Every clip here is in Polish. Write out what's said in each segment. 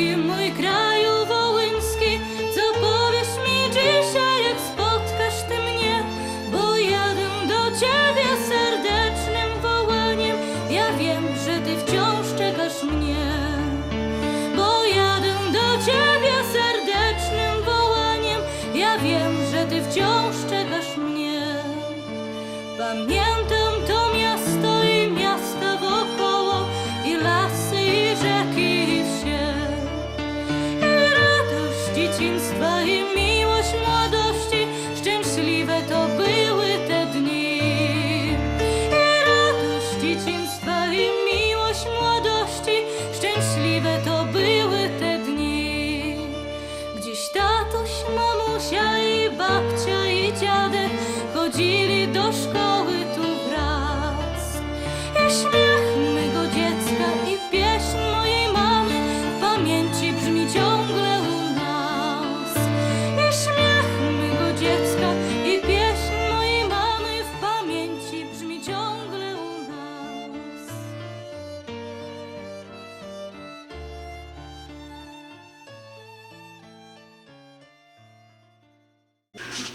drogi mój kraju wołyński, co powiesz mi dzisiaj, jak spotkasz ty mnie? Bo jadę do ciebie serdecznym wołaniem, ja wiem, że ty wciąż czekasz mnie. Bo jadę do ciebie serdecznym wołaniem, ja wiem, że ty wciąż czekasz mnie. Pamiętam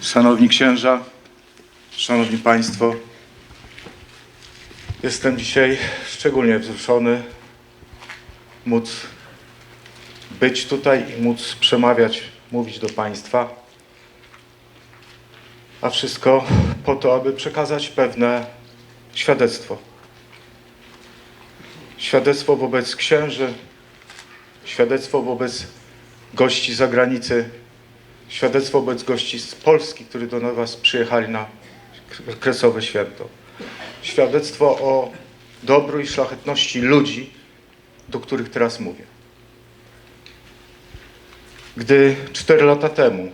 Szanowni księża, szanowni państwo, jestem dzisiaj szczególnie wzruszony móc być tutaj i móc przemawiać, mówić do państwa. A wszystko po to, aby przekazać pewne świadectwo. Świadectwo wobec księży, świadectwo wobec gości z zagranicy, świadectwo wobec gości z Polski, którzy do Was przyjechali na kresowe święto. Świadectwo o dobru i szlachetności ludzi, do których teraz mówię. Gdy cztery lata temu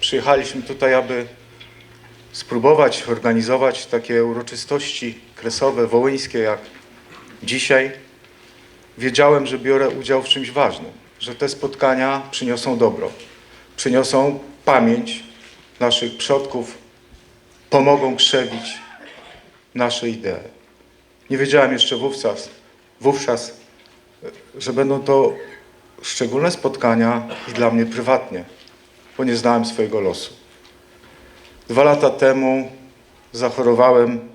przyjechaliśmy tutaj, aby spróbować organizować takie uroczystości kresowe, wołyńskie, jak dzisiaj, wiedziałem, że biorę udział w czymś ważnym, że te spotkania przyniosą dobro przyniosą pamięć naszych przodków, pomogą krzewić nasze idee. Nie wiedziałem jeszcze wówczas, wówczas, że będą to szczególne spotkania i dla mnie prywatnie, bo nie znałem swojego losu. Dwa lata temu zachorowałem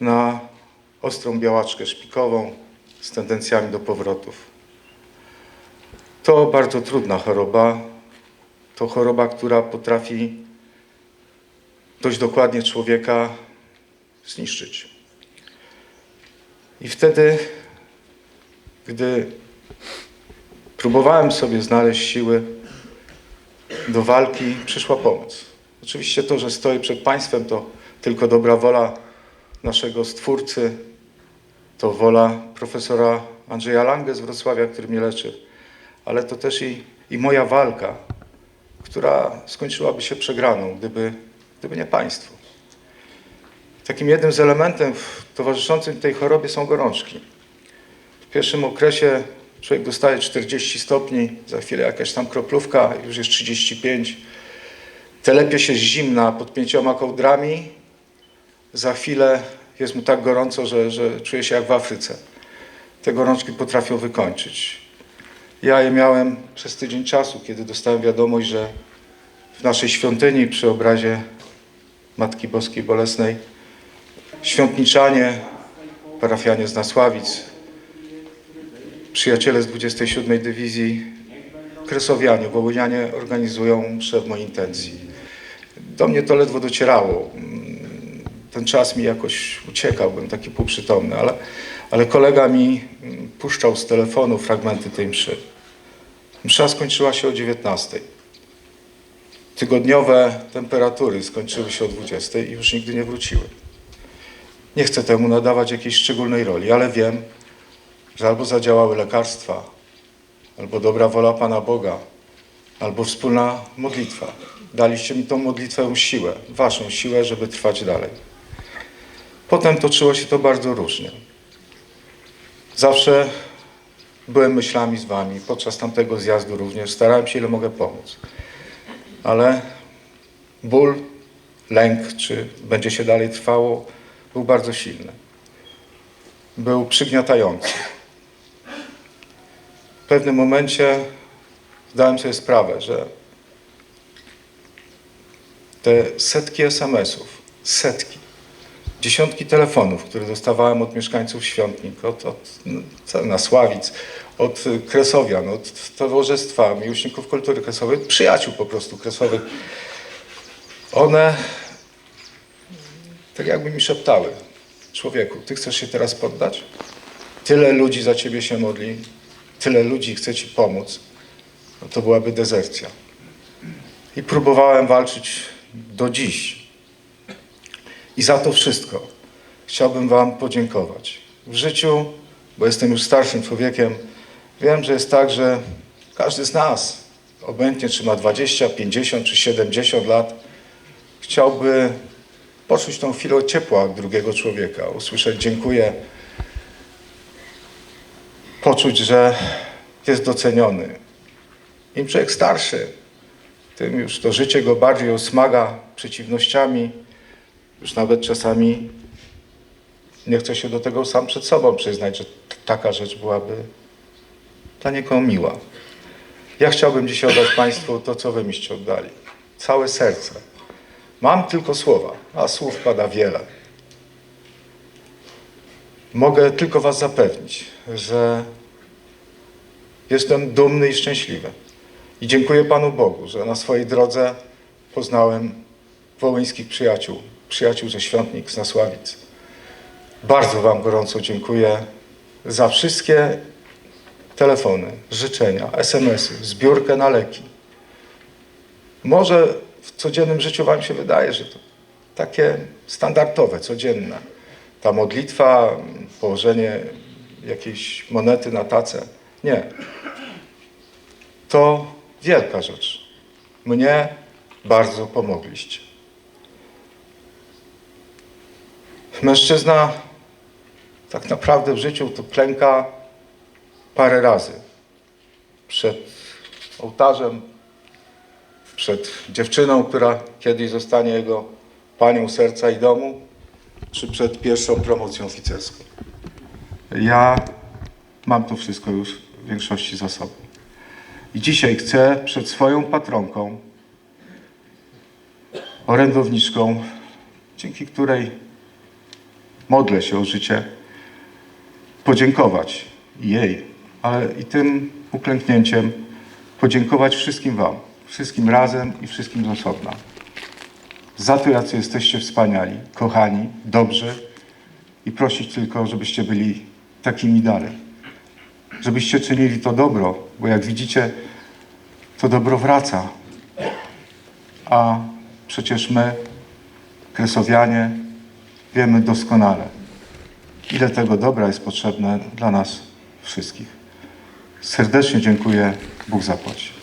na ostrą białaczkę szpikową z tendencjami do powrotów. To bardzo trudna choroba, to choroba, która potrafi dość dokładnie człowieka zniszczyć. I wtedy, gdy próbowałem sobie znaleźć siły do walki, przyszła pomoc. Oczywiście to, że stoję przed państwem, to tylko dobra wola naszego Stwórcy, to wola profesora Andrzeja Lange z Wrocławia, który mnie leczy, ale to też i, i moja walka, która skończyłaby się przegraną, gdyby, gdyby nie państwo. Takim jednym z elementów towarzyszącym tej chorobie są gorączki. W pierwszym okresie człowiek dostaje 40 stopni, za chwilę jakaś tam kroplówka, już jest 35. Telepie się z zimna pod pięcioma kołdrami, za chwilę jest mu tak gorąco, że, że czuje się jak w Afryce. Te gorączki potrafią wykończyć. Ja je miałem przez tydzień czasu, kiedy dostałem wiadomość, że w naszej świątyni przy obrazie Matki Boskiej Bolesnej świątniczanie, parafianie z Nasławic, przyjaciele z 27 Dywizji, kresowianie, wołynianie organizują mszę w mojej intencji. Do mnie to ledwo docierało. Ten czas mi jakoś uciekał, byłem taki półprzytomny, ale, ale kolega mi puszczał z telefonu fragmenty tej mszy. Msza skończyła się o 19. Tygodniowe temperatury skończyły się o 20 i już nigdy nie wróciły. Nie chcę temu nadawać jakiejś szczególnej roli, ale wiem, że albo zadziałały lekarstwa, albo dobra wola Pana Boga, albo wspólna modlitwa. Daliście mi tą modlitwę siłę, waszą siłę, żeby trwać dalej. Potem toczyło się to bardzo różnie. Zawsze byłem myślami z wami, podczas tamtego zjazdu również. Starałem się, ile mogę pomóc. Ale ból, lęk, czy będzie się dalej trwało, był bardzo silny. Był przygniatający. w pewnym momencie zdałem sobie sprawę, że te setki SMS-ów, setki, dziesiątki telefonów, które dostawałem od mieszkańców Świątnik, od, od no, Nasławic, od Kresowian, od Towarzystwa Miłośników Kultury Kresowej, przyjaciół po prostu kresowych, one tak jakby mi szeptały, człowieku, ty chcesz się teraz poddać? Tyle ludzi za ciebie się modli, tyle ludzi chce ci pomóc, no to byłaby dezercja. I próbowałem walczyć do dziś. I za to wszystko chciałbym Wam podziękować. W życiu, bo jestem już starszym człowiekiem, wiem, że jest tak, że każdy z nas, obojętnie czy ma 20, 50 czy 70 lat, chciałby poczuć tą chwilę ciepła drugiego człowieka, usłyszeć dziękuję, poczuć, że jest doceniony. Im człowiek starszy, tym już to życie go bardziej osmaga przeciwnościami, już nawet czasami nie chce się do tego sam przed sobą przyznać, że taka rzecz byłaby dla niego miła. Ja chciałbym dzisiaj oddać Państwu to, co Wy miście oddali. Całe serce. Mam tylko słowa, a słów pada wiele. Mogę tylko Was zapewnić, że jestem dumny i szczęśliwy. I dziękuję Panu Bogu, że na swojej drodze poznałem wołyńskich przyjaciół, przyjaciół ze Świątnik, z Nasławic. Bardzo Wam gorąco dziękuję za wszystkie telefony, życzenia, SMS-y, zbiórkę na leki. Może w codziennym życiu Wam się wydaje, że to takie standardowe, codzienne. Ta modlitwa, położenie jakiejś monety na tacę. Nie. To wielka rzecz. Mnie bardzo pomogliście. Mężczyzna tak naprawdę w życiu to klęka parę razy. Przed ołtarzem, przed dziewczyną, która kiedyś zostanie jego panią serca i domu, czy przed pierwszą promocją oficerską. Ja mam to wszystko już w większości za sobą. I dzisiaj chcę przed swoją patronką, orędowniczką, dzięki której modlę się o życie, podziękować jej, ale i tym uklęknięciem podziękować wszystkim Wam, wszystkim razem i wszystkim z osobna. Za to, jacy jesteście wspaniali, kochani, dobrzy i prosić tylko, żebyście byli takimi dalej. Żebyście czynili to dobro, bo jak widzicie, to dobro wraca. A przecież my, kresowianie, wiemy doskonale, ile tego dobra jest potrzebne dla nas wszystkich. Serdecznie dziękuję. Bóg zapłaci.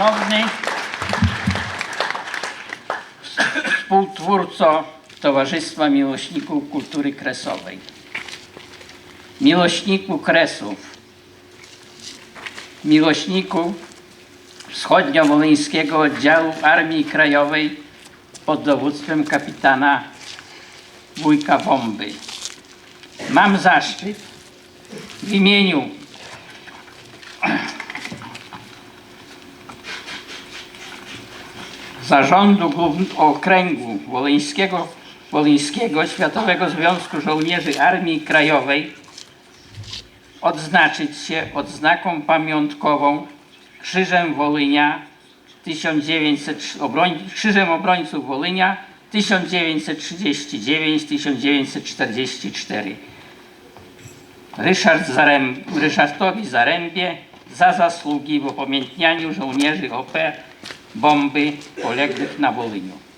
Szanowny współtwórco Towarzystwa Miłośników Kultury Kresowej, miłośniku Kresów, miłośniku wschodniowołyńskiego oddziału Armii Krajowej pod dowództwem kapitana Wójka Bomby. Mam zaszczyt w imieniu Zarządu Okręgu Wolyńskiego, Wolyńskiego Światowego Związku Żołnierzy Armii Krajowej odznaczyć się odznaką pamiątkową Krzyżem Wolynia 1900, obroń, Krzyżem Obrońców Wolynia 1939-1944. Ryszard Zarem, Ryszardowi Zarębie za zasługi w upamiętnianiu żołnierzy OP bomby poległych na Wolyniu.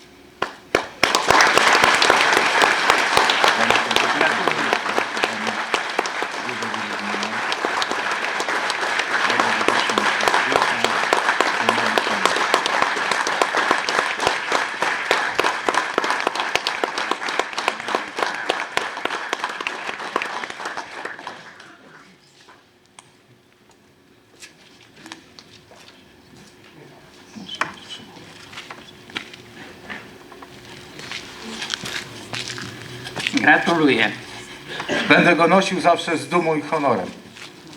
Będę go nosił zawsze z dumą i honorem,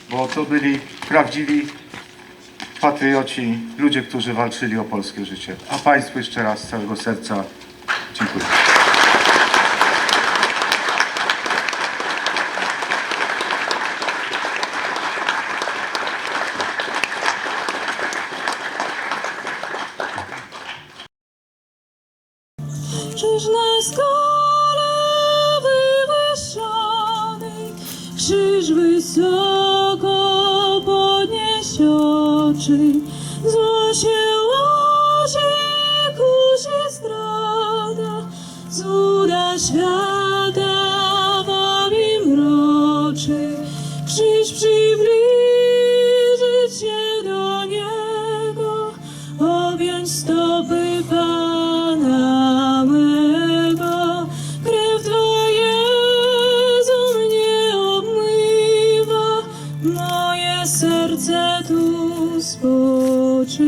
bo to byli prawdziwi patrioci, ludzie, którzy walczyli o polskie życie. A Państwu jeszcze raz z całego serca dziękuję. спочива.